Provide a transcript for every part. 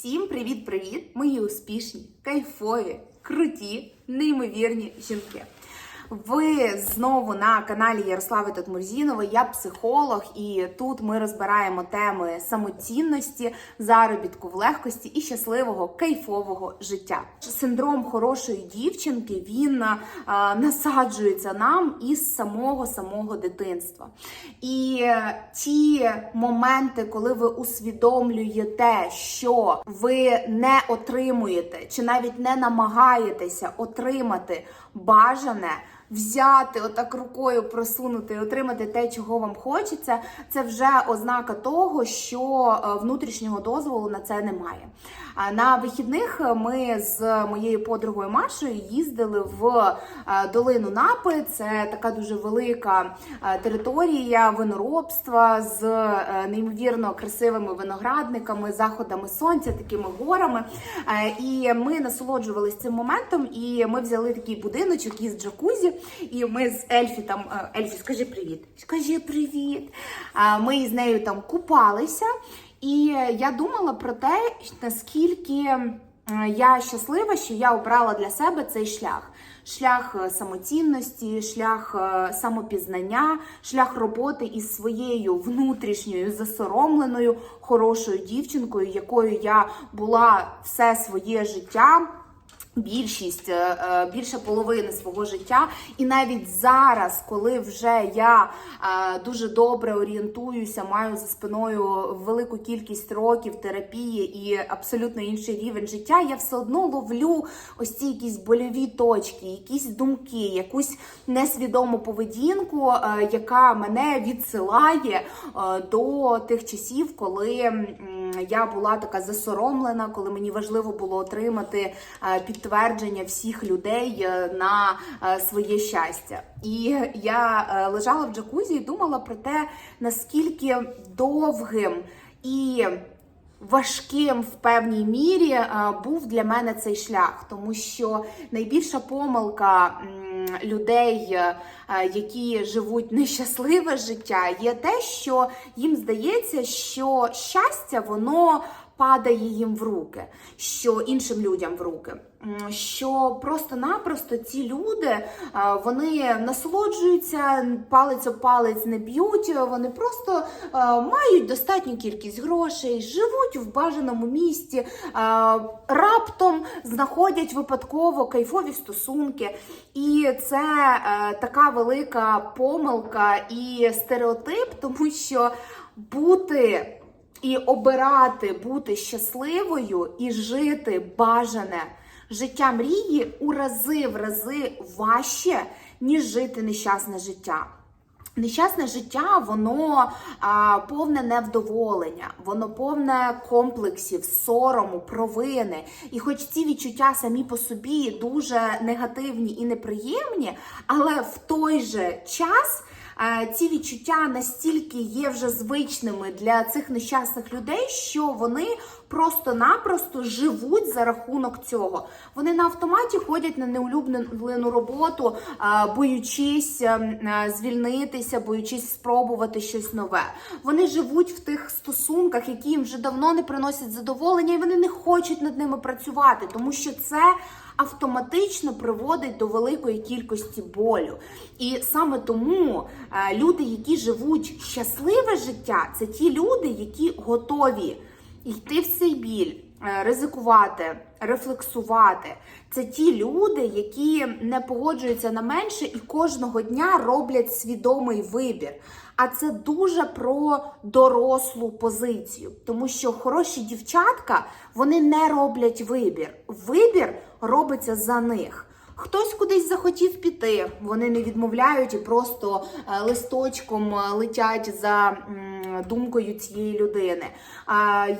Всім привіт-привіт, мої успішні, кайфові, круті, неймовірні жінки. Ви знову на каналі Ярослави Татмурзінової. Я психолог, і тут ми розбираємо теми самоцінності, заробітку в легкості і щасливого кайфового життя. Синдром хорошої дівчинки він а, насаджується нам із самого самого дитинства. І е, ті моменти, коли ви усвідомлюєте, що ви не отримуєте, чи навіть не намагаєтеся отримати бажане. Взяти отак рукою просунути отримати те, чого вам хочеться, це вже ознака того, що е, внутрішнього дозволу на це немає. А на вихідних ми з моєю подругою Машою їздили в е, долину Напи. Це така дуже велика е, територія виноробства з неймовірно красивими виноградниками, заходами сонця, такими горами. І ми насолоджувалися цим моментом. І ми взяли такий будиночок із джакузі. І ми з Ельфі там е, Ельфі, скажи привіт. Скажи привіт. Ми з нею там купалися. І я думала про те, наскільки е, я щаслива, що я обрала для себе цей шлях. Шлях е, самоцінності, шлях е, самопізнання, шлях роботи із своєю внутрішньою засоромленою хорошою дівчинкою, якою я була все своє життя. Більшість е, е, більше половини свого життя, і навіть зараз, коли вже я е, дуже добре орієнтуюся, маю за спиною велику кількість років терапії і абсолютно інший рівень життя, я все одно ловлю ось ці якісь больові точки, якісь думки, якусь несвідому поведінку, яка мене відсилає до тих часів, коли я була така засоромлена, коли мені важливо було отримати е, підтвердження всіх людей е, на е, своє щастя. І я лежала в джакузі і думала про те, наскільки довгим і важким в певній мірі був для мене цей шлях, тому що найбільша помилка людей, е, е, які живуть нещасливе життя, є те, що їм здається, що щастя воно падає їм в руки, що іншим людям в руки. Що просто-напросто ці люди е, вони насолоджуються, палець об палець не б'ють, вони просто е, мають достатню кількість грошей, живуть в бажаному місті, е, раптом знаходять випадково кайфові стосунки. І це така велика помилка і стереотип, тому що бути. І обирати бути щасливою і жити бажане життя мрії у рази в рази важче, ніж жити нещасне життя. Нещасне життя, воно а, повне невдоволення, воно повне комплексів, сорому, провини. І хоч ці відчуття самі по собі дуже негативні і неприємні, але в той же час. Ці відчуття настільки є вже звичними для цих нещасних людей, що вони просто-напросто живуть за рахунок цього. Вони на автоматі ходять на неулюблену роботу, е, боючись е, е, звільнитися, боючись спробувати щось нове. Вони живуть в тих стосунках, які їм вже давно не приносять задоволення, і вони не хочуть над ними працювати, тому що це автоматично приводить до великої кількості болю. І саме тому е, люди, які живуть щасливе життя, це ті люди, які готові йти в цей біль, е, ризикувати, рефлексувати. Це ті люди, які не погоджуються на менше і кожного дня роблять свідомий вибір. А це дуже про дорослу позицію, тому що хороші дівчатка вони не роблять вибір. Вибір робиться за них. Хтось кудись захотів піти, вони не відмовляють і просто е, листочком е, летять за думкою цієї людини.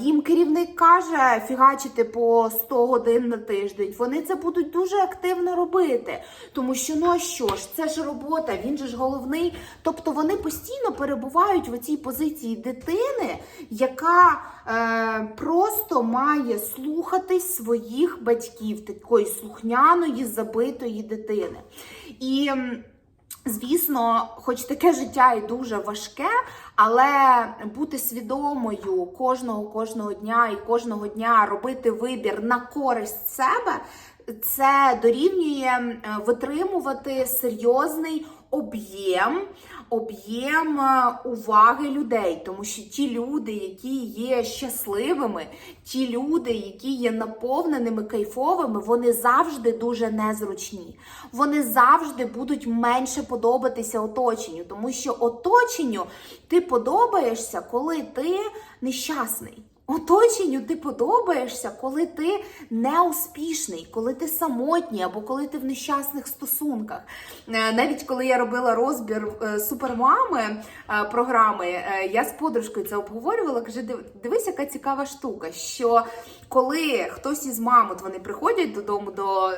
Їм керівник каже фігачити по 100 годин на тиждень. Вони це будуть дуже активно робити, тому що ну а що ж, це ж робота, він же ж головний. Тобто вони постійно перебувають в цій позиції дитини, яка е, просто має слухатись своїх батьків, такої слухняної, забитої дитини. І Звісно, хоч таке життя і дуже важке, але бути свідомою кожного кожного дня і кожного дня робити вибір на користь себе, це дорівнює е, витримувати серйозний об'єм, об'єм е, уваги людей, тому що ті люди, які є щасливими, ті люди, які є наповненими кайфовими, вони завжди дуже незручні. Вони завжди будуть менше подобатися оточенню, тому що оточенню ти подобаєшся, коли ти нещасний. Оточенню ти подобаєшся, коли ти неуспішний, коли ти самотній або коли ти в нещасних стосунках. Е, Навіть коли я робила розбір е, супермами е, програми, я з подружкою це обговорювала. Каже, дивись, яка цікава штука. Що коли хтось із мам, от вони приходять додому до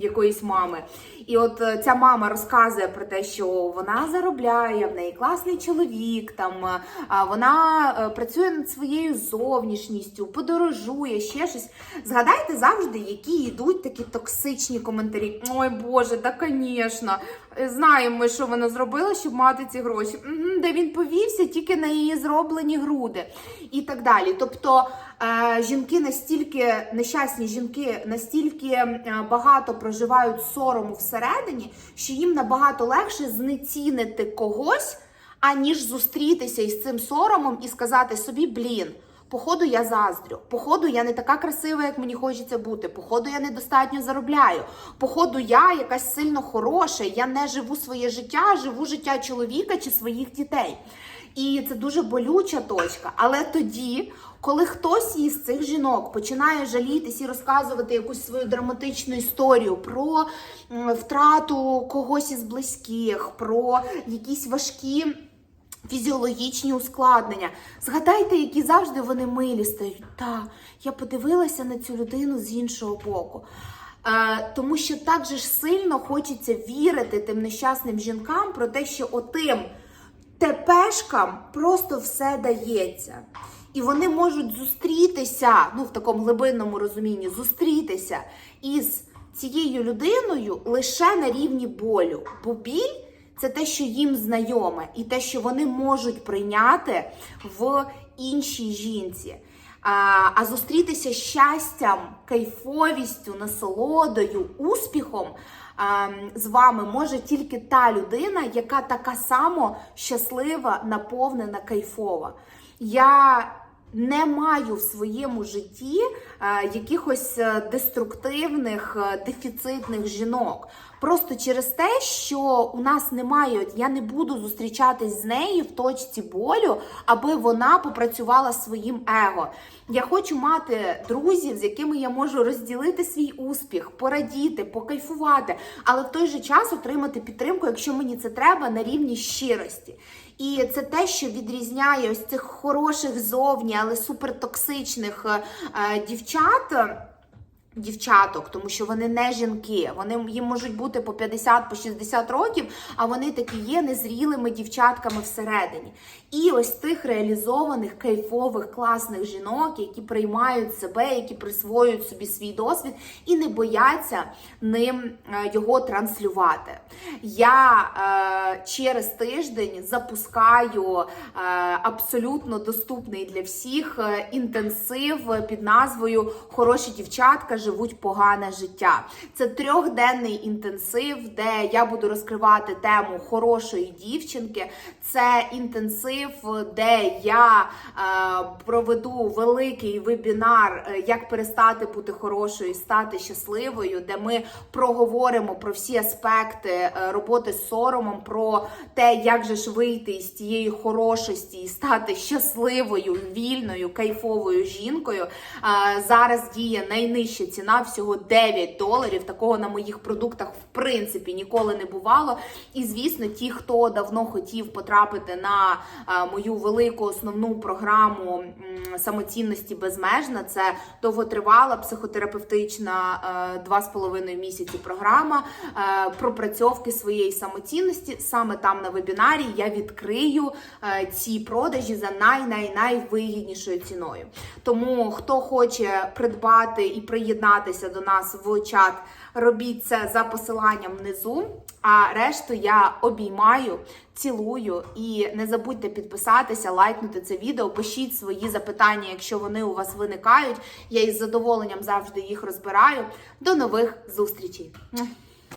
якоїсь мами, і от е, ця мама розказує про те, що вона заробляє, в неї класний чоловік, там е, вона е, працює над своєю зовнішністю, подорожує, ще щось. Згадайте завжди, які йдуть такі токсичні коментарі. Ой Боже, та звісно, знаємо ми, що вона зробила, щоб мати ці гроші. Де він повівся тільки на її зроблені груди і так далі. Тобто жінки настільки нещасні жінки настільки е, багато проживають сорому всередині, що їм набагато легше знецінити когось, аніж зустрітися із цим соромом і сказати собі, блін. Походу, я заздрю. Походу, я не така красива, як мені хочеться бути. Походу, я недостатньо заробляю. Походу, я якась сильно хороша. Я не живу своє життя, живу життя чоловіка чи своїх дітей. І це дуже болюча точка. Але тоді, коли хтось із цих жінок починає жалітись і розказувати якусь свою драматичну історію про втрату когось із близьких, про якісь важкі фізіологічні ускладнення. Згадайте, які завжди вони милі стають. Та, я подивилася на цю людину з іншого боку. Е, тому що так же ж сильно хочеться вірити тим нещасним жінкам про те, що отим тепешкам просто все дається. І вони можуть зустрітися, ну в такому глибинному розумінні, зустрітися із цією людиною лише на рівні болю. Бо біль це те, що їм знайоме, і те, що вони можуть прийняти в іншій жінці. А, зустрітися щастям, кайфовістю, насолодою, успіхом з вами може тільки та людина, яка така само щаслива, наповнена, кайфова. Я не маю в своєму житті е, якихось е, деструктивних, е, дефіцитних жінок. Просто через те, що у нас немає, я не буду зустрічатись з нею в точці болю, аби вона попрацювала своїм его. Я хочу мати друзів, з якими я можу розділити свій успіх, порадіти, покайфувати, але в той же час отримати підтримку, якщо мені це треба, на рівні щирості. І це те, що відрізняє ось цих хороших зовні, але супертоксичних е, е, дівчат. Дівчаток, тому що вони не жінки, вони їм можуть бути по 50, по 60 років, а вони такі є незрілими дівчатками всередині. І ось тих реалізованих, кайфових, класних жінок, які приймають себе, які присвоюють собі свій досвід і не бояться ним е, його транслювати. Я е, через тиждень запускаю е, абсолютно доступний для всіх е, інтенсив під назвою Хороші дівчатка живуть погане життя. Це трьохденний інтенсив, де я буду розкривати тему хорошої дівчинки. Це інтенсив, де я е, проведу великий вебінар, е, як перестати бути хорошою, стати щасливою, де ми проговоримо про всі аспекти е, роботи з соромом, про те, як же ж вийти із тієї хорошості і стати щасливою, вільною, кайфовою жінкою. Зараз діє найнижча ціна всього 9 доларів. Такого на моїх продуктах в принципі ніколи не бувало. І звісно, ті, хто давно хотів потрапити на е, мою велику основну програму самоцінності безмежна, це довготривала психотерапевтична е, 2,5 місяці програма е, пропрацьовки своєї самоцінності. Саме там на вебінарі я відкрию е, ці продажі за най-най-найвигіднішою ціною. Тому хто хоче придбати і приєднати доєднатися до нас в чат, робіть це за посиланням внизу. А решту я обіймаю, цілую і не забудьте підписатися, лайкнути це відео, пишіть свої запитання, якщо вони у вас виникають. Я із задоволенням завжди їх розбираю. До нових зустрічей!